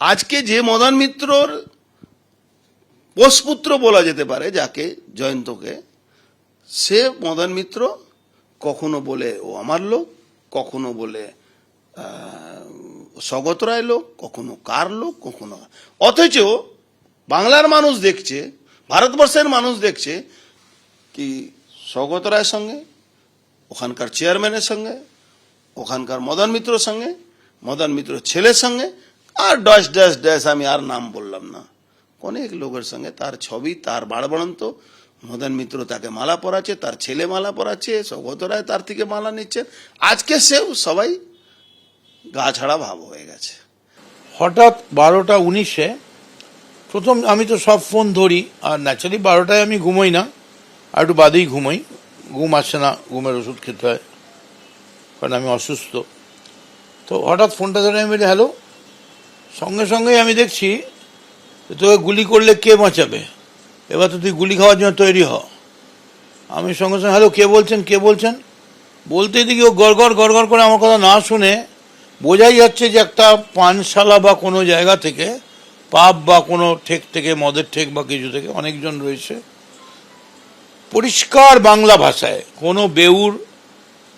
আজকে যে মদন মিত্রর পোষপুত্র বলা যেতে পারে, যাকে জয়ন্তকে, সে মদন মিত্র কখনো বলে ও আমার লোক, কখনো বলে স্বগত রায় লোক, কখনো কার লোক, কখনো অথচ বাংলার মানুষ দেখছে, ভারতবর্ষের মানুষ দেখছে কি স্বগত রায়ের সঙ্গে, ওখানকার চেয়ারম্যানের সঙ্গে, ওখানকার মদন মিত্রর সঙ্গে, মদন মিত্রর ছেলের সঙ্গে আর ড্যাশ ড্যাশ ড্যাশ আমি আর নাম বললাম না। অনেক লোকের সঙ্গে তার ছবি, তার বাড়বাড়ন্ত। মদন মিত্র তাকে মালা পরাচ্ছে, তার ছেলে মালা পরাচ্ছে সৌগত রায় তার থেকে মালা নিচ্ছেন আজকে সেও সবাই গা ছাড়া ভাব হয়ে গেছে। হঠাৎ বারোটা উনিশে প্রথম আমি তো সব ফোন ধরি, আর ন্যাচারালি বারোটায় আমি ঘুমোই না। আর একটু বাদেই ঘুমোই। ঘুম আসছে না, ঘুমের ওষুধ খেতে হয়, কারণ আমি অসুস্থ। তো হঠাৎ ফোনটা ধরে আমি বলি, হ্যালো? সঙ্গে সঙ্গেই আমি দেখছি তোকে গুলি করলে কে বাঁচাবে? এবার তো তুই গুলি খাওয়ার জন্য তৈরি হ। আমি সঙ্গে সঙ্গে, হ্যালো, কে বলছেন কে বলছেন? বলতে দেখি ও গড় গড় গড় গড় করে আমার কথা না শুনে বোঝাই যাচ্ছে যে একটা পানশালা বা কোনো জায়গা থেকে, পাপ বা কোনো ঠেক থেকে, মদের ঠেক বা কিছু থেকে অনেকজন রয়েছে। পরিষ্কার বাংলা ভাষায়, কোনো বেউর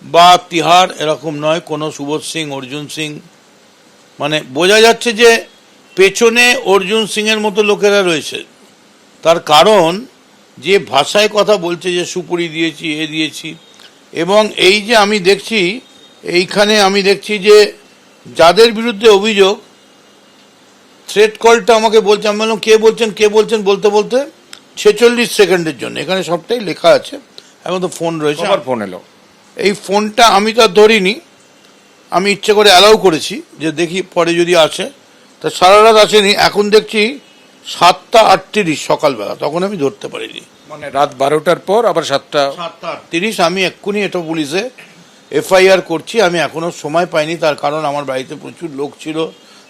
বা তিহার এরকম নয়, কোনো সুবোধ সিং, অর্জুন সিং মানে বোঝা যাচ্ছে যে পেছনে অর্জুন সিংয়ের মতো লোকেরা রয়েছে। তার কারণ যে ভাষায় কথা বলছে যে সুপুরি দিয়েছি এ দিয়েছি এবং এই যে আমি দেখছি এইখানে আমি দেখছি যে যাদের বিরুদ্ধে অভিযোগ থ্রেট কলটা আমাকে বলছে আমি বললাম কে বলছেন কে বলছেন? বলতে বলতে ছেচল্লিশ সেকেন্ডের জন্য এখানে সবটাই লেখা আছে এখন তো ফোন রয়েছে। আবার ফোন এলো। এই ফোনটা আমি তো আর ধরিনি আমি ইচ্ছে করে অ্যালাউ করেছি যে দেখি পরে যদি আসে। তা সারা রাত আসেনি এখন দেখছি সাতটা আটত্রিশ সকালবেলা তখন আমি ধরতে পারিনি। মানে রাত বারোটার পর আবার সাতটা সাতটা আটত্রিশ আমি এক্ষুনি এটা পুলিশে এফআইআর করছি আমি এখনও সময় পাইনি তার কারণ আমার বাড়িতে প্রচুর লোক ছিল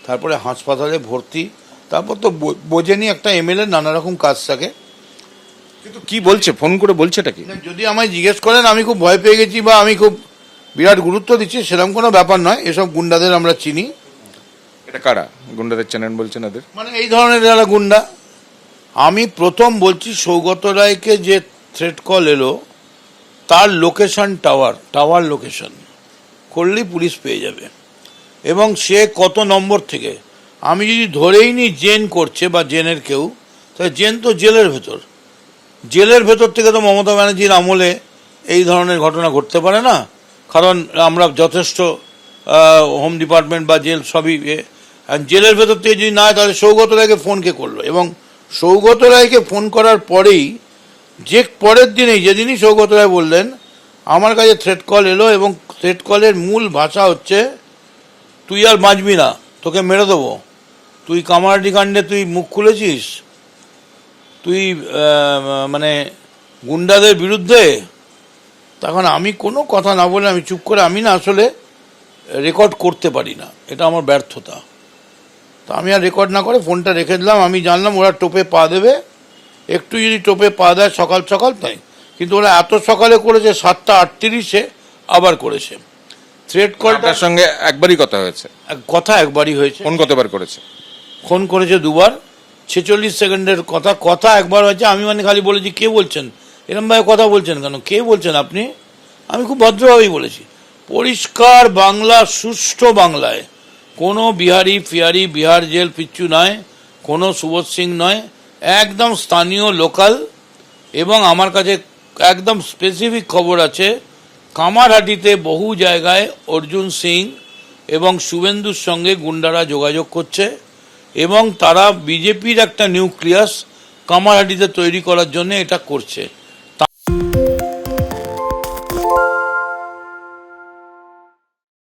তারপরে হাসপাতালে ভর্তি তারপর তো বোঝেনি একটা এমএলএ নানা রকম কাজ থাকে। কিন্তু কি বলছে? ফোন করে বলছেটা কি? যদি আমায় জিজ্ঞেস করেন আমি খুব ভয় পেয়ে গেছি বা আমি খুব বিরাট গুরুত্ব দিচ্ছি সেরকম কোনো ব্যাপার নয়। এসব গুন্ডাদের আমরা চিনি। এটা কারা? গুন্ডাদের চ্যানেল বলছেন এদের মানে এই ধরনের যারা গুন্ডা আমি প্রথম বলছি সৌগত রায়কে যে থ্রেট কল এলো তার লোকেশন টাওয়ার টাওয়ার লোকেশন করলেই পুলিশ পেয়ে যাবে। এবং সে কত নম্বর থেকে আমি যদি ধরেই নি জেন করছে বা জেনের কেউ তাহলে জেন তো জেলের ভেতর। জেলের ভেতর থেকে তো মমতা ব্যানার্জির আমলে এই ধরনের ঘটনা ঘটতে পারে না। কারণ আমরা যথেষ্ট হোম ডিপার্টমেন্ট বা জেল সবই জেলের ভেতর থেকে যদি না হয় তাহলে সৌগত রায়কে ফোনকে করল। এবং সৌগত রায়কে ফোন করার পরেই, যে পরের দিনেই যেদিনই সৌগত রায় বললেন, আমার কাছে থ্রেট কল এলো এবং থ্রেট কলের মূল ভাষা হচ্ছে, তুই আর বাঁচবি না, তোকে মেরে দেবো। তুই কামারডি কাণ্ডে তুই মুখ খুলেছিস? তুই মানে গুন্ডাদের বিরুদ্ধে তখন আমি কোনো কথা না বলে আমি চুপ করে আমি না আসলে রেকর্ড করতে পারি না। এটা আমার ব্যর্থতা। তো আমি আর রেকর্ড না করে ফোনটা রেখে দিলাম। আমি জানলাম ওরা টোপে পা দেবে। একটু যদি টোপে পা দেয় সকাল সকাল তাই। কিন্তু ওরা এত সকালে করেছে সাতটা আটত্রিশে আবার করেছে। থ্রেড কলটা আপনার সঙ্গে একবারই কথা হয়েছে। কথা একবারই হয়েছে। ফোন কতবার করেছে? ফোন করেছে দুবার। ছেচল্লিশ সেকেন্ডের কথা কথা একবার হয়েছে। আমি মানে খালি বলেছি কে বলছেন? এরমভাবে কথা বলছেন কেন? কে বলছেন আপনি? আমি খুব ভদ্রভাবেই বলেছি। পরিষ্কার বাংলা, সুষ্ঠু বাংলায়। কোনো বিহারি ফিহারি বিহার জেল পিচ্ছু নয়, কোনো সুবোধ সিং নয়, একদম স্থানীয়, লোকাল এবং আমার কাছে একদম স্পেসিফিক খবর আছে, কামারহাটিতে বহু জায়গায় অর্জুন সিং এবং শুভেন্দুর সঙ্গে গুন্ডারা যোগাযোগ করছে এবং তারা বিজেপির একটা নিউক্লিয়াস কামারহাটিতে তৈরি করার জন্য এটা করছে।